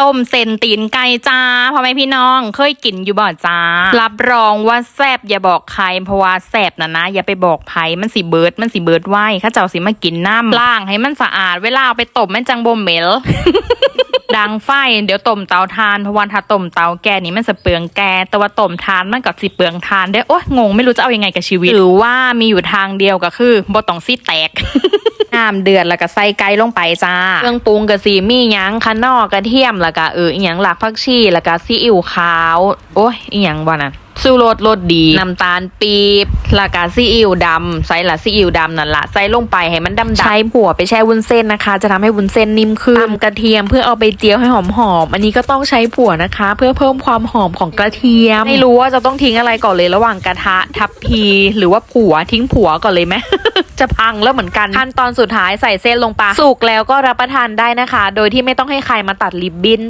ต้มเซนตีนไก่จ้าพ่อแม่พี่น้อง เคยกินอยู่บ่จ้า รับรองว่าแซบอย่าบอกใครเพราะว่าแซบนะนะอย่าไปบอกไผมันสิเบิดมันสิเบิดไว้ข้าเจ้าสิมากินน้ำล้างให้มันสะอาดเวลาเอาไปต้มมันจังบ่เหม็น ดังไฟ เดี๋ยวต้มเตาทานเพราะว่าถ้าต้มเตาแก๊สนี่มันจะเปลืองแก๊สแต่ว่าต้มทานมันกับสิเปลืองทานได้อโอ๊ยงงไม่รู้จะเอายังไงกับชีวิต หรือว่ามีอยู่ทางเดียวก็คือบ่ต้องซีแตกน้ำเดือดแล้วก็ใส่ไก่ลงไปจ้า เครื่องปรุงกะสีมีหยังคะนอกกระเทียมแล้วก็เอออีหยังหลักผักชีแล้วก็ซีอิ๊วขาว โอ้ยอีหยังวะนั่น สูรสรสดีน้ำตาลปี๊บแล้วก็ซีอิ๊วดำใส่ละซีอิ๊วดำนั่นละใส่ลงไปให้มันดำๆใช้ผัวไปแช่วุ้นเส้นนะคะ จะทำให้วุ้นเส้นนิ่มขึ้นตำกระเทียมเพื่อเอาไปเจียวให้หอมๆอันนี้ก็ต้องใช้ผัวนะคะ เพื่อเพิ่มความหอมของกระเทียม ไม่รู้ว่าจะต้องทิ้งอะไรก่อนเลยระหว่างกระทะทับพีหรือว่าผัวทิ้งผัวก่อนเลยไหมจะพังแล้วเหมือนกันขั้นตอนสุดท้ายใส่เส้นลงไปสุกแล้วก็รับประทานได้นะคะ โดยที่ไม่ต้องให้ใครมาตัดริบบิ้น